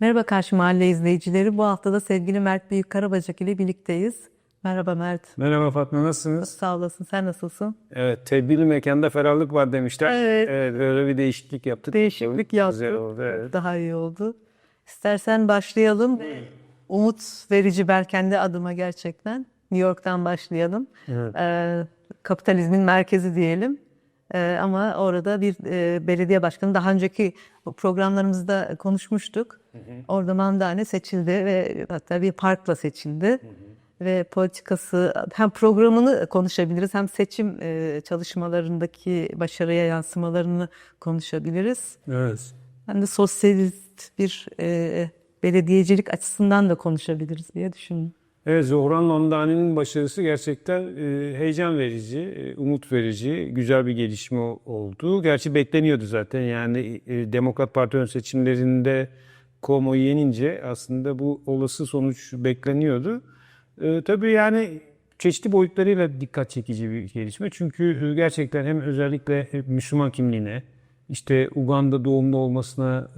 Merhaba Karşı Mahalle izleyicileri. Bu hafta da sevgili Mert Büyük Karabacak ile birlikteyiz. Merhaba Mert. Merhaba Fatma nasılsınız? Sağ olasın. Sen nasılsın? Evet tedbirli mekanda ferahlık var demişler. Evet. Evet böyle bir değişiklik yaptık. Değişiklik yaptık. Güzel oldu evet. Daha iyi oldu. İstersen başlayalım. Umut verici ben kendi adıma gerçekten. New York'tan başlayalım. Evet. Ee, kapitalizmin merkezi diyelim. Ee, ama orada bir e, belediye başkanı daha önceki programlarımızda konuşmuştuk. Orada Mandane seçildi ve hatta bir parkla seçildi. Ve politikası hem programını konuşabiliriz hem seçim e, çalışmalarındaki başarıya yansımalarını konuşabiliriz. Evet. Hem de sosyalist bir e, belediyecilik açısından da konuşabiliriz diye düşündüm. Evet Zohran Mamdani'nin başarısı gerçekten e, heyecan verici, e, umut verici, güzel bir gelişme oldu. Gerçi bekleniyordu zaten yani e, Demokrat Parti ön seçimlerinde Cuomo'yu yenince aslında bu olası sonuç bekleniyordu. Tabii yani çeşitli boyutlarıyla dikkat çekici bir gelişme. Çünkü gerçekten hem özellikle Müslüman kimliğine, işte Uganda doğumlu olmasına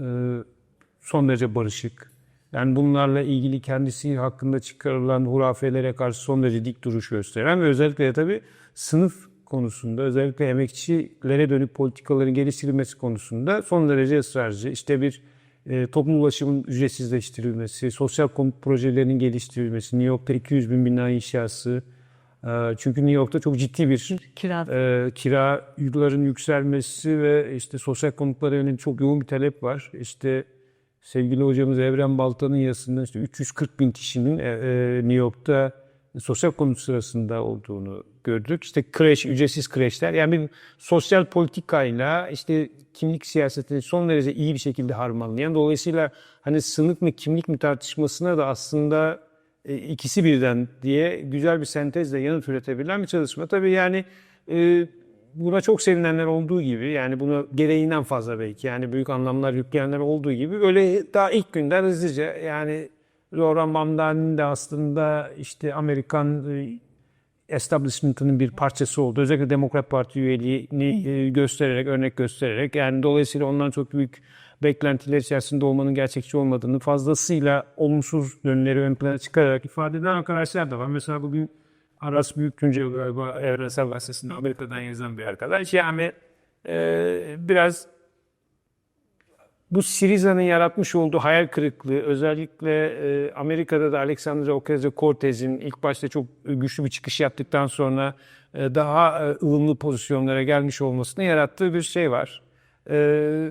son derece barışık. Yani bunlarla ilgili kendisi hakkında çıkarılan hurafelere karşı son derece dik duruş gösteren ve özellikle de tabii sınıf konusunda özellikle emekçilere dönük politikaların geliştirilmesi konusunda son derece ısrarcı. İşte bir e, toplu ulaşımın ücretsizleştirilmesi, sosyal konut projelerinin geliştirilmesi, New York'ta 200 bin bina inşası. E, çünkü New York'ta çok ciddi bir Kira e, kiraların yükselmesi ve işte sosyal konutlara yönelik çok yoğun bir talep var. İşte sevgili hocamız Evren Baltan'ın yazısında işte 340 bin kişinin e, e, New York'ta sosyal konut sırasında olduğunu gördük. İşte kreş, ücretsiz kreşler yani bir sosyal politikayla işte kimlik siyasetini son derece iyi bir şekilde harmanlayan dolayısıyla hani sınıf mı kimlik mi tartışmasına da aslında e, ikisi birden diye güzel bir sentezle yanıt üretebilen bir çalışma. Tabii yani e, buna çok sevinenler olduğu gibi yani buna gereğinden fazla belki yani büyük anlamlar yükleyenler olduğu gibi öyle daha ilk günden hızlıca yani Zoran Mamdani'nin de aslında işte Amerikan e, establishment'ının bir parçası oldu. Özellikle Demokrat Parti üyeliğini e, göstererek, örnek göstererek yani dolayısıyla ondan çok büyük beklentiler içerisinde olmanın gerçekçi olmadığını fazlasıyla olumsuz yönleri ön plana çıkararak ifade eden arkadaşlar da var. Mesela bugün Aras Büyüktuncel galiba Evrensel Gazetesi'nde Amerika'dan yazan bir arkadaş. Yani e, biraz bu Siriza'nın yaratmış olduğu hayal kırıklığı özellikle e, Amerika'da da Alexandria Ocasio-Cortez'in ilk başta çok güçlü bir çıkış yaptıktan sonra e, daha e, ılımlı pozisyonlara gelmiş olmasını yarattığı bir şey var. E,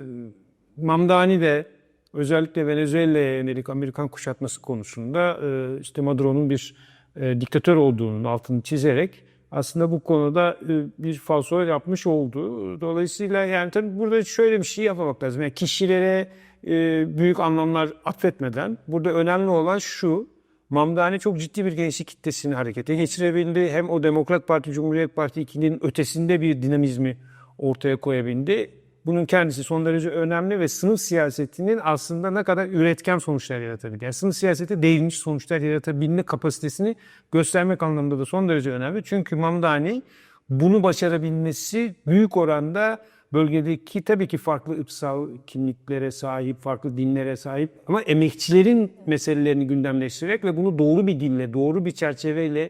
Mamdani de özellikle Venezuela'ya yönelik Amerikan kuşatması konusunda e, işte Maduro'nun bir e, diktatör olduğunun altını çizerek aslında bu konuda e, bir falso yapmış oldu. Dolayısıyla yani tabii burada şöyle bir şey yapmamak lazım. Yani kişilere e, büyük anlamlar atfetmeden burada önemli olan şu. Mamdani çok ciddi bir gençlik kitlesini harekete geçirebildi. Hem o Demokrat Parti, Cumhuriyet Parti ikilinin ötesinde bir dinamizmi ortaya koyabildi. Bunun kendisi son derece önemli ve sınıf siyasetinin aslında ne kadar üretken sonuçlar yaratabilir. Yani sınıf siyaseti devrimci sonuçlar yaratabilme kapasitesini göstermek anlamında da son derece önemli. Çünkü Mamdani bunu başarabilmesi büyük oranda bölgedeki tabii ki farklı ırksal kimliklere sahip, farklı dinlere sahip ama emekçilerin meselelerini gündemleştirerek ve bunu doğru bir dille, doğru bir çerçeveyle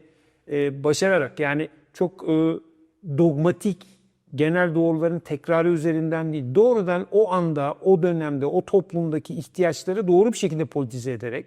e, başararak yani çok e, dogmatik genel doğruların tekrarı üzerinden değil, doğrudan o anda, o dönemde, o toplumdaki ihtiyaçları doğru bir şekilde politize ederek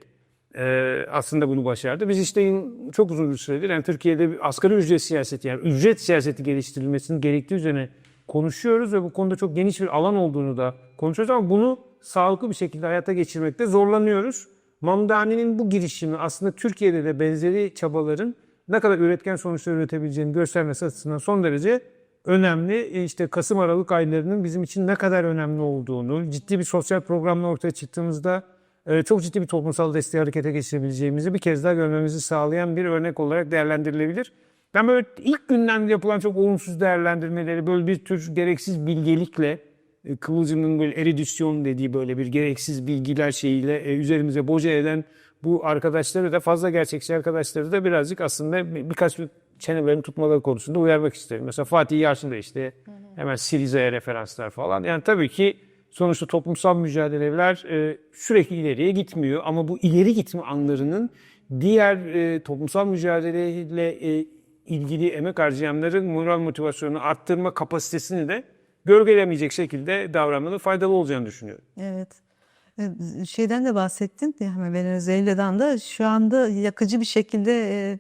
e, aslında bunu başardı. Biz işte çok uzun bir süredir yani Türkiye'de bir asgari ücret siyaseti yani ücret siyaseti geliştirilmesinin gerektiği üzerine konuşuyoruz ve bu konuda çok geniş bir alan olduğunu da konuşuyoruz ama bunu sağlıklı bir şekilde hayata geçirmekte zorlanıyoruz. Mamdani'nin bu girişimi aslında Türkiye'de de benzeri çabaların ne kadar üretken sonuçlar üretebileceğini göstermesi açısından son derece önemli. E, İşte Kasım Aralık aylarının bizim için ne kadar önemli olduğunu, ciddi bir sosyal programla ortaya çıktığımızda e, çok ciddi bir toplumsal desteği harekete geçirebileceğimizi bir kez daha görmemizi sağlayan bir örnek olarak değerlendirilebilir. Ben böyle ilk günden yapılan çok olumsuz değerlendirmeleri böyle bir tür gereksiz bilgelikle e, Kıvılcım'ın böyle eridisyon dediği böyle bir gereksiz bilgiler şeyiyle üzerimize boca eden bu arkadaşları da fazla gerçekçi arkadaşları da birazcık aslında bir- birkaç bir çenelerini tutmaları konusunda uyarmak isterim. Mesela Fatih Yalçın da işte hemen Siriza'ya referanslar falan. Yani tabii ki sonuçta toplumsal mücadeleler e, sürekli ileriye gitmiyor. Ama bu ileri gitme anlarının diğer e, toplumsal mücadeleyle e, ilgili emek harcayanların moral motivasyonunu arttırma kapasitesini de gölgelemeyecek şekilde davranmanın faydalı olacağını düşünüyorum. Evet. Şeyden de bahsettin hemen Venezuela'dan da şu anda yakıcı bir şekilde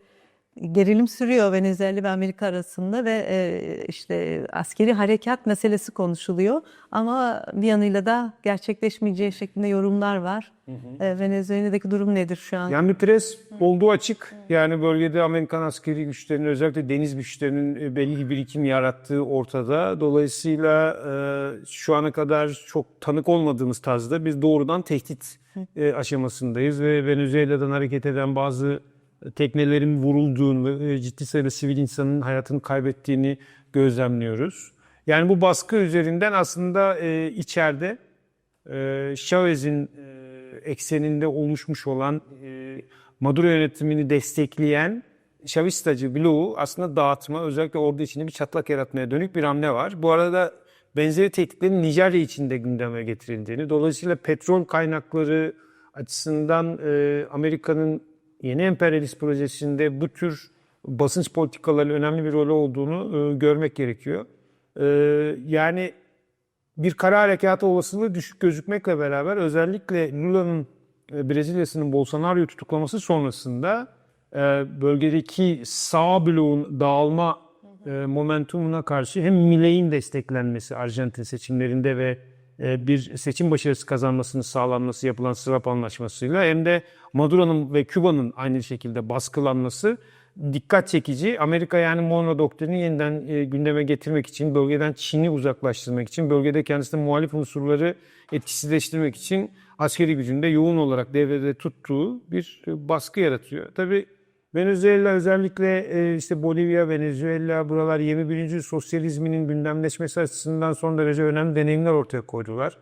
gerilim sürüyor Venezuela ve Amerika arasında ve e, işte askeri harekat meselesi konuşuluyor ama bir yanıyla da gerçekleşmeyeceği şeklinde yorumlar var. E, Venezuela'daki durum nedir şu an? Yani bir pres olduğu açık. Yani bölgede Amerikan askeri güçlerinin özellikle deniz güçlerinin e, belli bir birikim yarattığı ortada. Dolayısıyla e, şu ana kadar çok tanık olmadığımız tarzda biz doğrudan tehdit e, aşamasındayız ve Venezuela'dan hareket eden bazı teknelerin vurulduğunu, e, ciddi sayıda sivil insanın hayatını kaybettiğini gözlemliyoruz. Yani bu baskı üzerinden aslında e, içeride e, Chavez'in e, ekseninde oluşmuş olan e, Maduro yönetimini destekleyen Chavistacı bloğu aslında dağıtma, özellikle ordu içinde bir çatlak yaratmaya dönük bir hamle var. Bu arada benzeri tehditlerin Nijerya içinde gündeme getirildiğini, dolayısıyla petrol kaynakları açısından e, Amerika'nın yeni emperyalist projesinde bu tür basınç politikaları önemli bir rol olduğunu e, görmek gerekiyor. E, yani bir kara harekatı olasılığı düşük gözükmekle beraber özellikle Lula'nın e, Brezilya'sının Bolsonaro'yu tutuklaması sonrasında e, bölgedeki sağ bloğun dağılma e, momentumuna karşı hem Millei'in desteklenmesi Arjantin seçimlerinde ve bir seçim başarısı kazanmasını sağlanması yapılan swap anlaşmasıyla hem de Maduro'nun ve Küba'nın aynı şekilde baskılanması dikkat çekici. Amerika yani Monroe doktrini yeniden e, gündeme getirmek için, bölgeden Çin'i uzaklaştırmak için, bölgede kendisine muhalif unsurları etkisizleştirmek için askeri gücünde yoğun olarak devrede tuttuğu bir e, baskı yaratıyor. Tabii Venezuela özellikle e, işte Bolivya, Venezuela buralar 21. yüzyıl sosyalizminin gündemleşmesi açısından son derece önemli deneyimler ortaya koydular.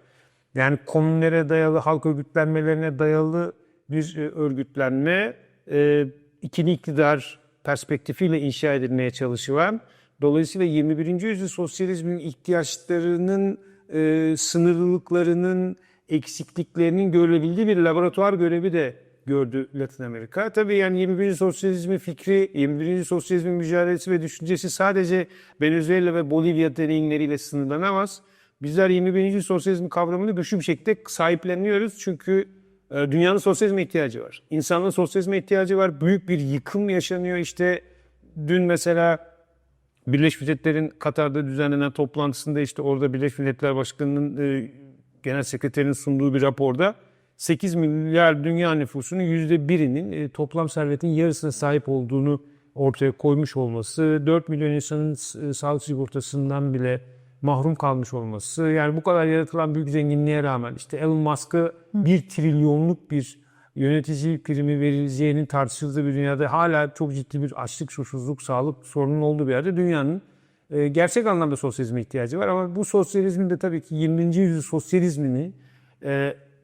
Yani komünlere dayalı, halk örgütlenmelerine dayalı bir e, örgütlenme, e, ikili iktidar perspektifiyle inşa edilmeye çalışılan, dolayısıyla 21. yüzyıl sosyalizmin ihtiyaçlarının, sınırlılıklarının, eksikliklerinin görülebildiği bir laboratuvar görevi de gördü Latin Amerika. Tabii yani 21. sosyalizmi fikri, 21. sosyalizmin mücadelesi ve düşüncesi sadece Venezuela ve Bolivya deneyimleriyle sınırlanamaz. Bizler 21. sosyalizm kavramını güçlü bir şekilde sahipleniyoruz. Çünkü e, dünyanın sosyalizme ihtiyacı var. İnsanlığın sosyalizme ihtiyacı var. Büyük bir yıkım yaşanıyor. İşte dün mesela Birleşmiş Milletler'in Katar'da düzenlenen toplantısında işte orada Birleşmiş Milletler Başkanı'nın e, genel sekreterinin sunduğu bir raporda 8 milyar dünya nüfusunun %1'inin e, toplam servetin yarısına sahip olduğunu ortaya koymuş olması, 4 milyon insanın e, sağlık sigortasından bile mahrum kalmış olması, yani bu kadar yaratılan büyük zenginliğe rağmen işte Elon Musk'a 1 trilyonluk bir yönetici primi verileceğinin tartışıldığı bir dünyada hala çok ciddi bir açlık, susuzluk, sağlık sorunun olduğu bir yerde dünyanın e, gerçek anlamda sosyalizme ihtiyacı var. Ama bu sosyalizmin de tabii ki 20. yüzyıl sosyalizmini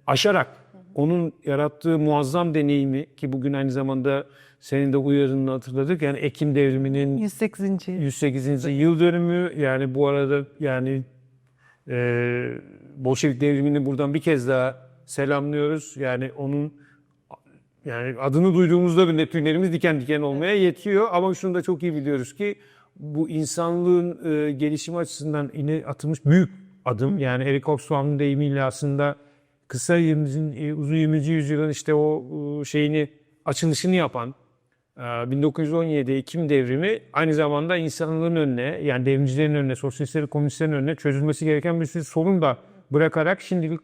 aşarak onun yarattığı muazzam deneyimi ki bugün aynı zamanda senin de uyarını hatırladık. Yani Ekim devriminin 108. 108. yıl dönümü yani bu arada yani e, Bolşevik devrimini buradan bir kez daha selamlıyoruz. Yani onun yani adını duyduğumuzda bile tüylerimiz diken diken olmaya yetiyor. Ama şunu da çok iyi biliyoruz ki bu insanlığın e, gelişimi açısından yine atılmış büyük adım. Yani Eric Hobsbawm'ın deyimiyle aslında kısa 20. e, uzun 20. yüzyılın işte o e, şeyini açılışını yapan e, 1917 Ekim devrimi aynı zamanda insanlığın önüne yani devrimcilerin önüne, sosyalistlerin, komünistlerin önüne çözülmesi gereken bir sürü sorun da bırakarak şimdilik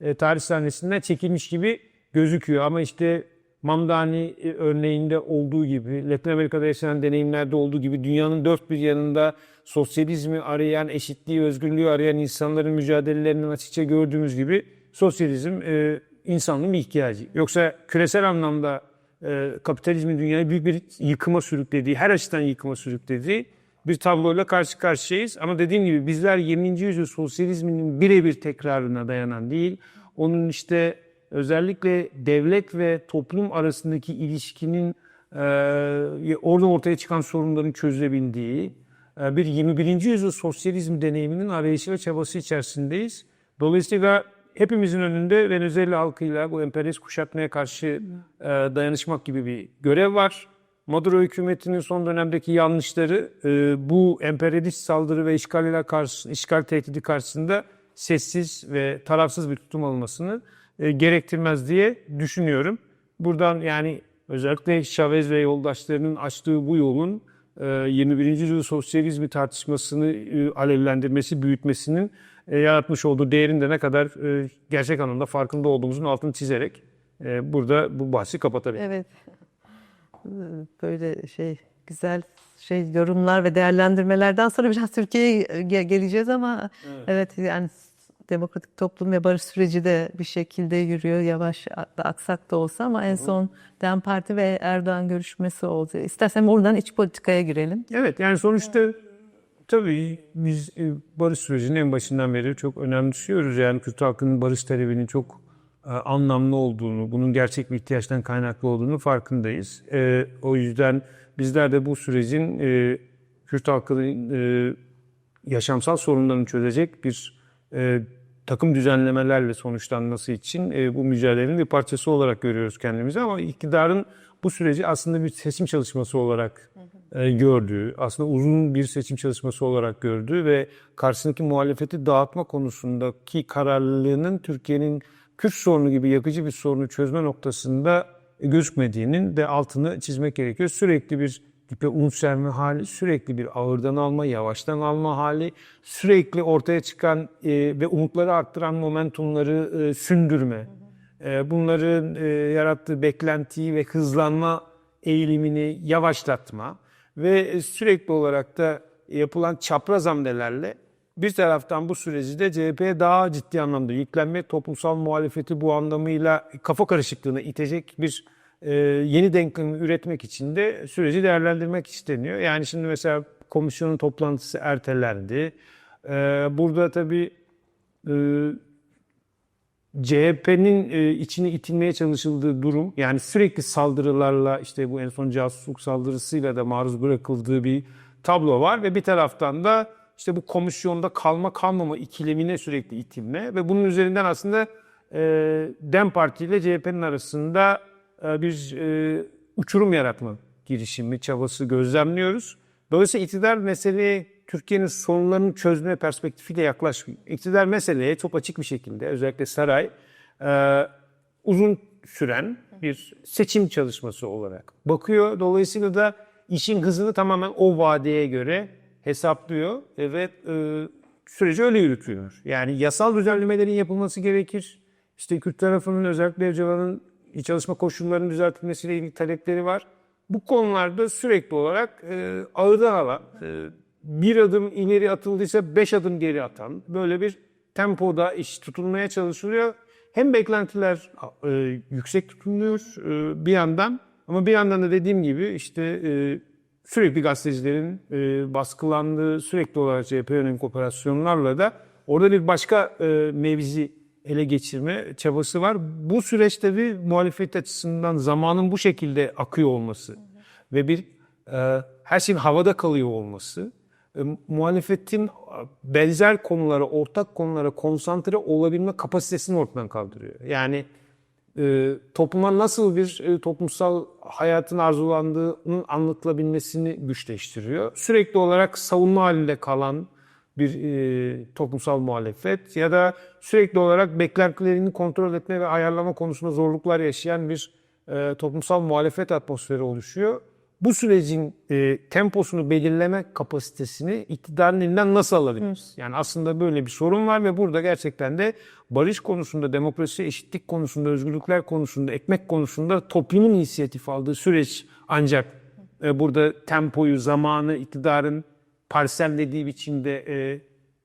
e, tarih sahnesinden çekilmiş gibi gözüküyor. Ama işte Mamdani e, örneğinde olduğu gibi, Latin Amerika'da yaşanan deneyimlerde olduğu gibi dünyanın dört bir yanında sosyalizmi arayan, eşitliği, özgürlüğü arayan insanların mücadelelerinden açıkça gördüğümüz gibi sosyalizm e, insanlığın ihtiyacı. Yoksa küresel anlamda e, kapitalizmin dünyayı büyük bir yıkıma sürüklediği, her açıdan yıkıma sürüklediği bir tabloyla karşı karşıyayız. Ama dediğim gibi bizler 20. yüzyıl sosyalizminin birebir tekrarına dayanan değil, onun işte özellikle devlet ve toplum arasındaki ilişkinin e, orada ortaya çıkan sorunların çözülebildiği e, bir 21. yüzyıl sosyalizm deneyiminin arayışı ve çabası içerisindeyiz. Dolayısıyla hepimizin önünde Venezuela halkıyla bu emperyalist kuşatmaya karşı e, dayanışmak gibi bir görev var. Maduro hükümetinin son dönemdeki yanlışları e, bu emperyalist saldırı ve işgaller işgal tehdidi karşısında sessiz ve tarafsız bir tutum almasını e, gerektirmez diye düşünüyorum. Buradan yani özellikle Chavez ve yoldaşlarının açtığı bu yolun e, 21. yüzyıl sosyalizmi tartışmasını e, alevlendirmesi, büyütmesinin e, yaratmış olduğu değerin de ne kadar e, gerçek anlamda farkında olduğumuzun altını çizerek e, burada bu bahsi kapatabilirim. Evet. Böyle şey güzel şey yorumlar ve değerlendirmelerden sonra biraz Türkiye'ye ge- geleceğiz ama evet. yani demokratik toplum ve barış süreci de bir şekilde yürüyor yavaş da aksak da olsa ama en son DEM Parti ve Erdoğan görüşmesi oldu. İstersen oradan iç politikaya girelim. Evet yani sonuçta tabii biz e, barış sürecinin en başından beri çok önemsiyoruz. Yani Kürt halkının barış talebinin çok e, anlamlı olduğunu, bunun gerçek bir ihtiyaçtan kaynaklı olduğunu farkındayız. E, o yüzden bizler de bu sürecin Kürt halkının yaşamsal sorunlarını çözecek bir takım düzenlemelerle sonuçlanması için bu mücadelenin bir parçası olarak görüyoruz kendimizi ama iktidarın bu süreci aslında bir seçim çalışması olarak gördüğü, aslında uzun bir seçim çalışması olarak gördüğü ve karşısındaki muhalefeti dağıtma konusundaki kararlılığının Türkiye'nin Kürt sorunu gibi yakıcı bir sorunu çözme noktasında gözükmediğinin de altını çizmek gerekiyor. Sürekli bir dipe un serme hali, sürekli bir ağırdan alma, yavaştan alma hali, sürekli ortaya çıkan e, ve umutları arttıran momentumları e, sündürme, e, bunların e, yarattığı beklentiyi ve hızlanma eğilimini yavaşlatma ve e, sürekli olarak da yapılan çapraz hamlelerle bir taraftan bu süreci de CHP'ye daha ciddi anlamda yüklenme, toplumsal muhalefeti bu anlamıyla kafa karışıklığına itecek bir e, yeni denklemi üretmek için de süreci değerlendirmek isteniyor. Yani şimdi mesela komisyonun toplantısı ertelendi. E, burada tabii e, CHP'nin e, içine itilmeye çalışıldığı durum yani sürekli saldırılarla işte bu en son casusluk saldırısıyla da maruz bırakıldığı bir tablo var ve bir taraftan da işte bu komisyonda kalma kalmama ikilemine sürekli itilme ve bunun üzerinden aslında e, DEM Parti ile CHP'nin arasında e, bir e, uçurum yaratma girişimi, çabası gözlemliyoruz. Dolayısıyla iktidar meseleye Türkiye'nin sorunlarını çözme perspektifiyle yaklaşmıyor. İktidar meseleye çok açık bir şekilde özellikle saray e, uzun süren bir seçim çalışması olarak bakıyor. Dolayısıyla da işin hızını tamamen o vadeye göre hesaplıyor ve e, süreci öyle yürütüyor. Yani yasal düzenlemelerin yapılması gerekir. İşte Kürt tarafının özellikle Öcalan'ın çalışma koşullarının düzeltilmesiyle ilgili talepleri var. Bu konularda sürekli olarak e, ağırdan alan, e, bir adım ileri atıldıysa beş adım geri atan böyle bir tempoda iş tutulmaya çalışılıyor. Hem beklentiler e, yüksek tutuluyor e, bir yandan ama bir yandan da dediğim gibi işte e, sürekli gazetecilerin e, baskılandığı sürekli olarak CHP yönelik operasyonlarla da orada bir başka e, mevzi ele geçirme çabası var. Bu süreçte bir muhalefet açısından zamanın bu şekilde akıyor olması ve bir e, her şeyin havada kalıyor olması muhalefetin benzer konulara, ortak konulara konsantre olabilme kapasitesini ortadan kaldırıyor. Yani e, topluma nasıl bir e, toplumsal hayatın arzulandığının anlatılabilmesini güçleştiriyor. Sürekli olarak savunma halinde kalan bir e, toplumsal muhalefet ya da sürekli olarak beklentilerini kontrol etme ve ayarlama konusunda zorluklar yaşayan bir e, toplumsal muhalefet atmosferi oluşuyor. Bu sürecin e, temposunu belirleme kapasitesini iktidarın elinden nasıl alabiliriz? Yani aslında böyle bir sorun var ve burada gerçekten de barış konusunda, demokrasi, eşitlik konusunda, özgürlükler konusunda, ekmek konusunda toplumun inisiyatif aldığı süreç ancak e, burada tempoyu, zamanı iktidarın parsellediği biçimde e,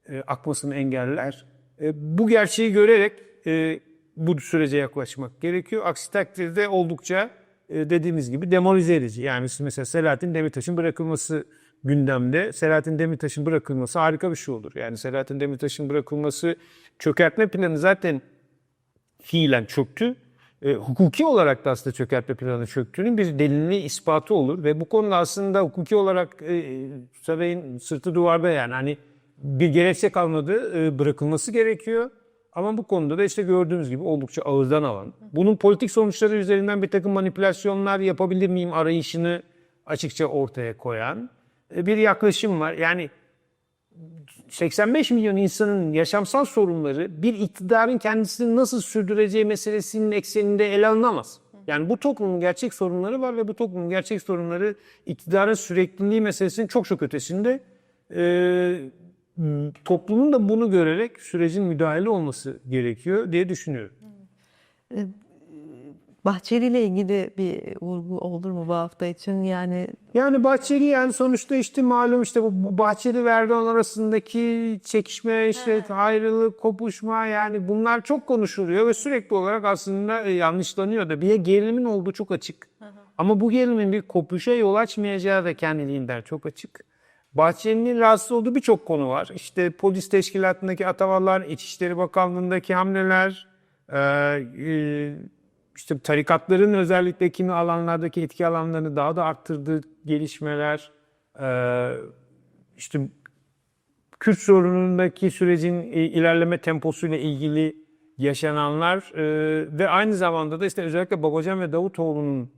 e, akmasını engeller. E, bu gerçeği görerek e, bu sürece yaklaşmak gerekiyor. Aksi takdirde oldukça dediğimiz gibi demolize edici. Yani mesela Selahattin Demirtaş'ın bırakılması gündemde. Selahattin Demirtaş'ın bırakılması harika bir şey olur. Yani Selahattin Demirtaş'ın bırakılması çökertme planı zaten fiilen çöktü. E, hukuki olarak da aslında çökertme planı çöktüğünün bir delilini ispatı olur ve bu konuda aslında hukuki olarak e, sarayın sırtı duvarda yani hani bir gerekçe kalmadı e, bırakılması gerekiyor. Ama bu konuda da işte gördüğümüz gibi oldukça ağızdan alan. Bunun politik sonuçları üzerinden bir takım manipülasyonlar yapabilir miyim arayışını açıkça ortaya koyan e, bir yaklaşım var. Yani 85 milyon insanın yaşamsal sorunları bir iktidarın kendisini nasıl sürdüreceği meselesinin ekseninde ele alınamaz. Yani bu toplumun gerçek sorunları var ve bu toplumun gerçek sorunları iktidarın sürekliliği meselesinin çok çok ötesinde. Ee, toplumun da bunu görerek sürecin müdahale olması gerekiyor diye düşünüyorum. Bahçeli ile ilgili bir vurgu olur mu bu hafta için? Yani Yani Bahçeli yani sonuçta işte malum işte bu Bahçeli Erdoğan arasındaki çekişme, işte ayrılık, kopuşma yani bunlar çok konuşuluyor ve sürekli olarak aslında e, yanlışlanıyor da bir gerilimin olduğu çok açık. Ama bu gerilimin bir kopuşa yol açmayacağı da kendiliğinden çok açık. Bahçeli'nin rahatsız olduğu birçok konu var. İşte polis teşkilatındaki atamalar, İçişleri Bakanlığı'ndaki hamleler, e, e, işte tarikatların özellikle kimi alanlardaki etki alanlarını daha da arttırdığı gelişmeler, e, işte Kürt sorunundaki sürecin ilerleme temposuyla ilgili yaşananlar ve aynı zamanda da işte özellikle Babacan ve Davutoğlu'nun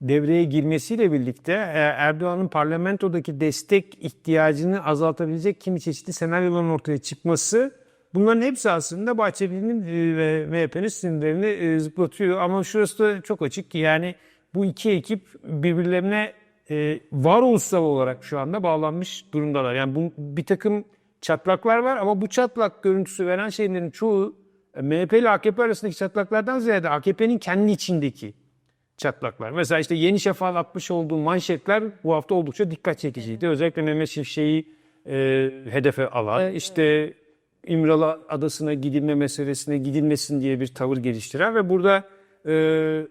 devreye girmesiyle birlikte e, Erdoğan'ın parlamentodaki destek ihtiyacını azaltabilecek kimi çeşitli senaryoların ortaya çıkması bunların hepsi aslında Bahçeli'nin e, ve MHP'nin sinirlerini e, zıplatıyor. Ama şurası da çok açık ki yani bu iki ekip birbirlerine varoluşsal olarak şu anda bağlanmış durumdalar. Yani bu, bir takım çatlaklar var ama bu çatlak görüntüsü veren şeylerin çoğu MHP ile AKP arasındaki çatlaklardan ziyade AKP'nin kendi içindeki çatlaklar. Mesela işte Yeni Şafak'ın atmış olduğu manşetler bu hafta oldukça dikkat çekiciydi. Özellikle Mehmet Şimşek'i e, hedefe alan, işte İmralı Adası'na gidilme meselesine gidilmesin diye bir tavır geliştiren ve burada e,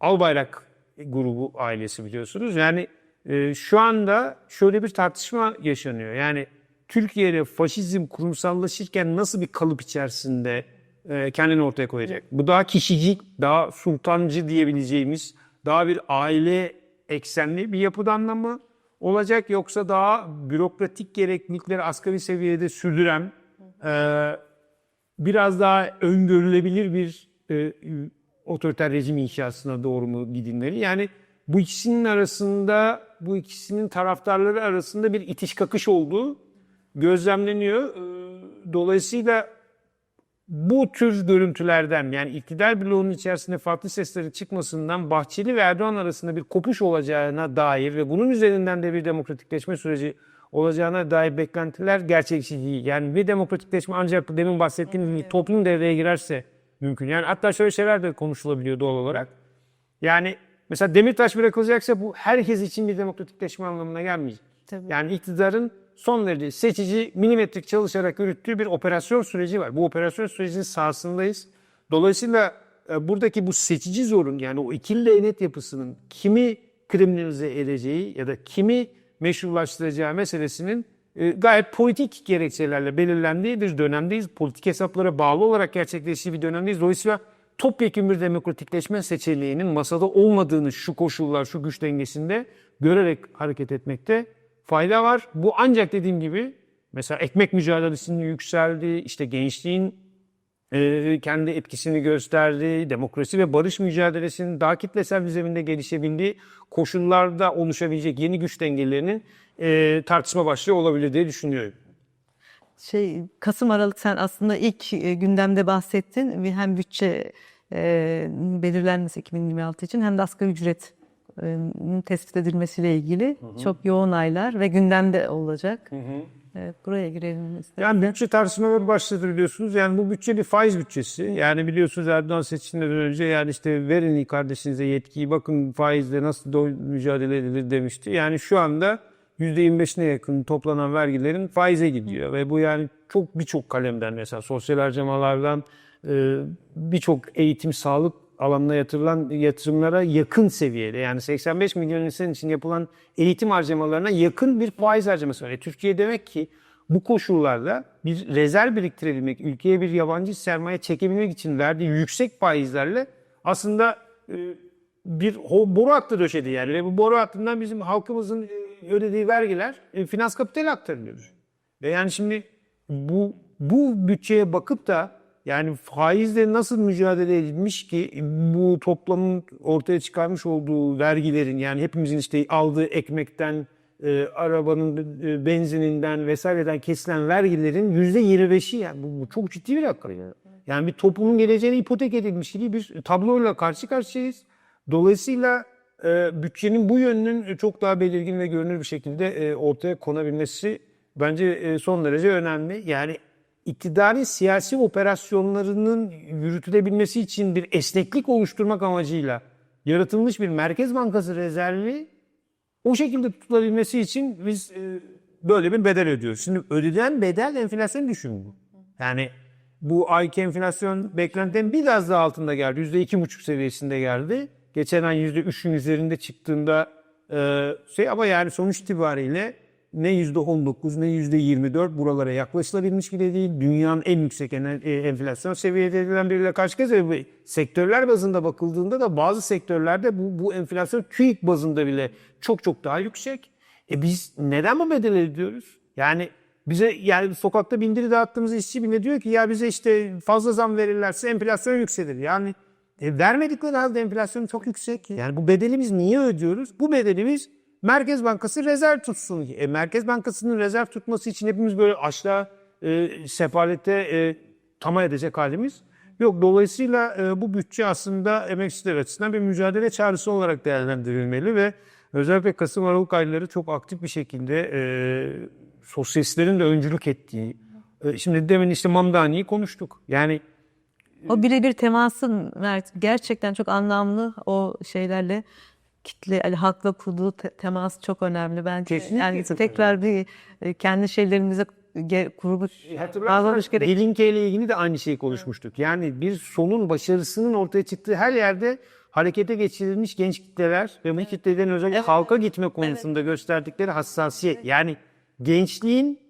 Albayrak grubu ailesi biliyorsunuz. Yani e, şu anda şöyle bir tartışma yaşanıyor. Yani Türkiye'de faşizm kurumsallaşırken nasıl bir kalıp içerisinde kendini ortaya koyacak? Bu daha kişicik, daha sultancı diyebileceğimiz, daha bir aile eksenli bir yapıdan da mı olacak yoksa daha bürokratik gereklilikleri asgari seviyede sürdüren, e, biraz daha öngörülebilir bir e, otoriter rejim inşasına doğru mu gidilmeli? Yani bu ikisinin arasında, bu ikisinin taraftarları arasında bir itiş kakış olduğu gözlemleniyor. E, Dolayısıyla bu tür görüntülerden yani iktidar bloğunun içerisinde farklı seslerin çıkmasından Bahçeli ve Erdoğan arasında bir kopuş olacağına dair ve bunun üzerinden de bir demokratikleşme süreci olacağına dair beklentiler gerçekçi değil. Yani bir demokratikleşme ancak demin bahsettiğim gibi toplum devreye girerse mümkün. Yani hatta şöyle şeyler de konuşulabiliyor doğal olarak. Yani mesela Demirtaş bırakılacaksa bu herkes için bir demokratikleşme anlamına gelmeyecek. Tabii. Yani iktidarın son derece seçici, milimetrik çalışarak yürüttüğü bir operasyon süreci var. Bu operasyon sürecinin sahasındayız. Dolayısıyla e, buradaki bu seçici zorun yani o ikili değnet yapısının kimi kriminalize edeceği ya da kimi meşrulaştıracağı meselesinin e, gayet politik gerekçelerle belirlendiği bir dönemdeyiz. Politik hesaplara bağlı olarak gerçekleştiği bir dönemdeyiz. Dolayısıyla topyekun bir demokratikleşme seçeneğinin masada olmadığını şu koşullar, şu güç dengesinde görerek hareket etmekte fayda var. Bu ancak dediğim gibi mesela ekmek mücadelesinin yükseldiği, işte gençliğin e, kendi etkisini gösterdiği, demokrasi ve barış mücadelesinin daha kitlesel bir gelişebildiği koşullarda oluşabilecek yeni güç dengelerinin e, tartışma başlığı olabilir diye düşünüyorum. şey Kasım Aralık sen aslında ilk e, gündemde bahsettin. Hem bütçe e, belirlenmesi 2026 için hem de asgari ücret tespit edilmesiyle ilgili çok yoğun aylar ve gündemde olacak. Evet, buraya girelim istedim. Yani bütçe tartışmaları başladı biliyorsunuz. Yani bu bütçe bir faiz bütçesi. Yani biliyorsunuz Erdoğan seçiminden önce yani işte verin kardeşinize yetkiyi bakın faizle nasıl do- mücadele edilir demişti. Yani şu anda %25'ine yakın toplanan vergilerin faize gidiyor. Ve bu yani çok birçok kalemden mesela sosyal harcamalardan e, birçok eğitim, sağlık alanına yatırılan yatırımlara yakın seviyede. Yani 85 milyon insan için yapılan eğitim harcamalarına yakın bir faiz harcaması var. E, Türkiye demek ki bu koşullarda bir rezerv biriktirebilmek, ülkeye bir yabancı sermaye çekebilmek için verdiği yüksek faizlerle aslında e, bir boru hattı döşedi yani. Ve bu boru hattından bizim halkımızın e, ödediği vergiler e, finans kapitale aktarılıyor. Ve yani şimdi bu bu bütçeye bakıp da Yani faizle nasıl mücadele edilmiş ki bu toplamın ortaya çıkarmış olduğu vergilerin yani hepimizin işte aldığı ekmekten, e, arabanın e, benzininden vesaireden kesilen vergilerin yüzde 25'i yani bu, bu çok ciddi bir rakam. Yani. yani bir toplumun geleceğine ipotek edilmiş gibi bir tabloyla karşı karşıyayız. Dolayısıyla e, bütçenin bu yönünün çok daha belirgin ve görünür bir şekilde e, ortaya konabilmesi bence e, son derece önemli. Yani iktidarın siyasi operasyonlarının yürütülebilmesi için bir esneklik oluşturmak amacıyla yaratılmış bir Merkez Bankası rezervi o şekilde tutulabilmesi için biz e, böyle bir bedel ödüyoruz. Şimdi ödenen bedel enflasyon düşümü. Yani bu ayki enflasyon beklentinin biraz daha altında geldi. Yüzde iki buçuk seviyesinde geldi. Geçen ay yüzde üçün üzerinde çıktığında e, şey ama yani sonuç itibariyle ne yüzde on dokuz ne yüzde yirmi dört buralara yaklaşılabilmiş bile değil. Dünyanın en yüksek e, enflasyon seviyelerinden biriyle karşı karşıya. Sektörler bazında bakıldığında da bazı sektörlerde bu, bu enflasyon TÜİK bazında bile çok çok daha yüksek. E biz neden bu bedel ödüyoruz? Yani bize yani sokakta bindiri dağıttığımız işçi bile diyor ki ya bize işte fazla zam verirlerse enflasyon yükselir. Yani e, vermedikleri halde enflasyon çok yüksek. Yani bu bedeli biz niye ödüyoruz? Bu bedeli biz Merkez Bankası rezerv tutsun. E, Merkez Bankası'nın rezerv tutması için hepimiz böyle aşağı e, sefalete e, tamah edecek halimiz yok. Dolayısıyla e, bu bütçe aslında emekçiler açısından bir mücadele çağrısı olarak değerlendirilmeli ve özellikle Kasım Aralık ayları çok aktif bir şekilde e, sosyalistlerin de öncülük ettiği. e, şimdi demin işte Mamdani'yi konuştuk. Yani O birebir temasın Mert gerçekten çok anlamlı o şeylerle kitle yani halkla kurduğu te- temas çok önemli bence. Kesinlikle yani tekrar bir e, kendi şeylerimize kuruluş bağlamış gerek. Delinke ile ilgili de aynı şeyi konuşmuştuk. Yani bir solun başarısının ortaya çıktığı her yerde harekete geçirilmiş genç kitleler ve bu kitlelerin özellikle halka gitme konusunda gösterdikleri hassasiyet. Yani gençliğin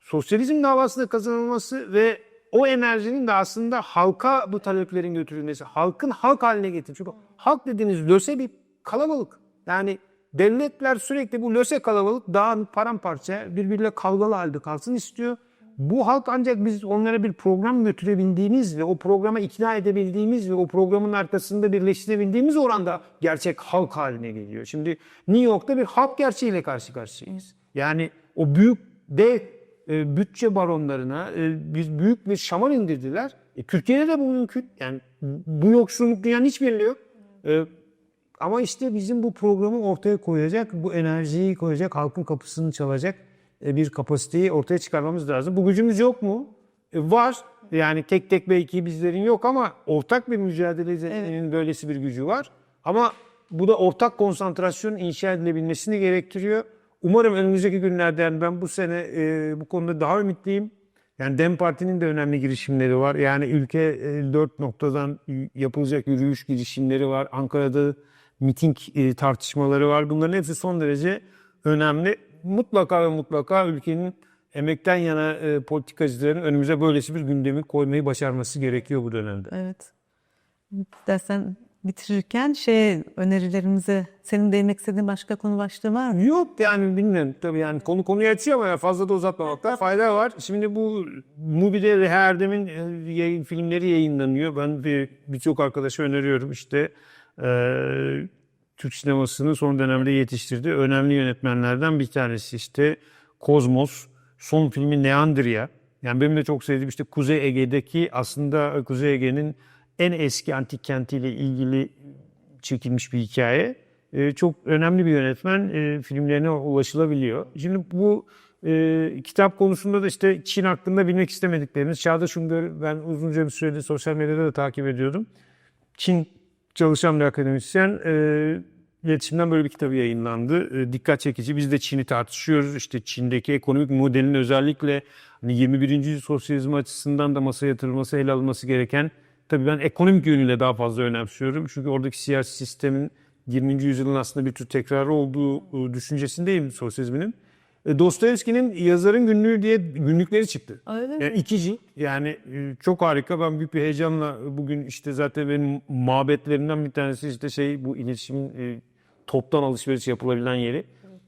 sosyalizm davasında kazanılması ve o enerjinin de aslında halka bu taleplerin götürülmesi, halkın halk haline getirmek. Çünkü halk dediğiniz löse bir kalabalık. Yani devletler sürekli bu löse kalabalık dağın paramparça birbiriyle kavgalı halde kalsın istiyor. Bu halk ancak biz onlara bir program götürebildiğimiz ve o programa ikna edebildiğimiz ve o programın arkasında birleştirebildiğimiz oranda gerçek halk haline geliyor. Şimdi New York'ta bir halk gerçeğiyle karşı karşıyayız. Yani o büyük dev e, bütçe baronlarına e, biz büyük bir şaman indirdiler. E, Türkiye'de de bu mümkün. Yani bu yoksulluk dünyanın hiçbirinde yok. E, ama işte bizim bu programı ortaya koyacak, bu enerjiyi koyacak, halkın kapısını çalacak e, bir kapasiteyi ortaya çıkarmamız lazım. Bu gücümüz yok mu? E, Var. Yani tek tek belki bizlerin yok ama ortak bir mücadelenin böylesi bir gücü var. Ama bu da ortak konsantrasyon inşa edilebilmesini gerektiriyor. Umarım önümüzdeki günlerde yani ben bu sene e, bu konuda daha ümitliyim. Yani DEM Parti'nin de önemli girişimleri var. Yani ülke e, dört noktadan yapılacak yürüyüş girişimleri var. Ankara'da miting e, tartışmaları var. Bunların hepsi son derece önemli. Mutlaka ve mutlaka ülkenin emekten yana e, politikacıların önümüze böylesi bir gündemi koymayı başarması gerekiyor bu dönemde. Evet. Dersen bitirirken şey önerilerimize senin değinmek istediğin başka konu başlığı var mı? Yok yani bilmiyorum tabii yani konu konuyu açıyor ama fazla da uzatmamakta fayda var. Şimdi bu Mubi'de Reha Erdem'in e, yayın, filmleri yayınlanıyor. Ben bir birçok arkadaşa öneriyorum işte e, Türk sinemasının son dönemde yetiştirdiği önemli yönetmenlerden bir tanesi işte Kozmos, son filmi Neandria. Yani benim de çok sevdiğim işte Kuzey Ege'deki aslında Kuzey Ege'nin en eski antik kentiyle ilgili çekilmiş bir hikaye. Ee, çok önemli bir yönetmen e, filmlerine ulaşılabiliyor. Şimdi bu e, kitap konusunda da işte Çin hakkında bilmek istemediklerimiz. Çağdaş Ungör ben uzunca bir süredir sosyal medyada da takip ediyordum. Çin çalışan bir akademisyen e, iletişimden böyle bir kitabı yayınlandı. E, dikkat çekici. Biz de Çin'i tartışıyoruz. İşte Çin'deki ekonomik modelin özellikle hani 21. yüzyıl sosyalizmi açısından da masaya yatırılması, ele alınması gereken Tabii ben ekonomik yönüyle daha fazla önemsiyorum. Çünkü oradaki siyasi sistemin 20. yüzyılın aslında bir tür tekrarı olduğu e, düşüncesindeyim sosyalizminin. E, Dostoyevski'nin yazarın günlüğü diye günlükleri çıktı. Öyle mi? Yani iki cilt. Yani e, çok harika. Ben büyük bir heyecanla bugün işte zaten benim mabetlerimden bir tanesi işte şey bu iletişimin e, toptan alışveriş yapılabilen yeri.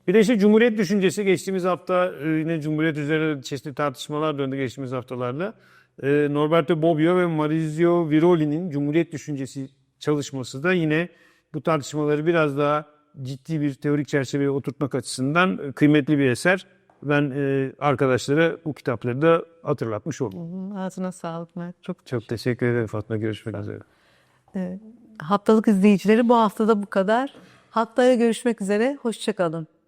Bir de işte Cumhuriyet düşüncesi geçtiğimiz hafta yine Cumhuriyet üzerine çeşitli tartışmalar döndü geçtiğimiz haftalarda. E, Norberto Bobbio ve Maurizio Viroli'nin Cumhuriyet Düşüncesi çalışması da yine bu tartışmaları biraz daha ciddi bir teorik çerçeveye oturtmak açısından e, kıymetli bir eser. Ben e, arkadaşlara bu kitapları da hatırlatmış oldum. Ağzına sağlık Mert. Çok Çok teşekkür ederim Fatma. Görüşmek üzere. Evet. Haftalık izleyicileri bu haftada bu kadar. Haftaya görüşmek üzere. Hoşçakalın.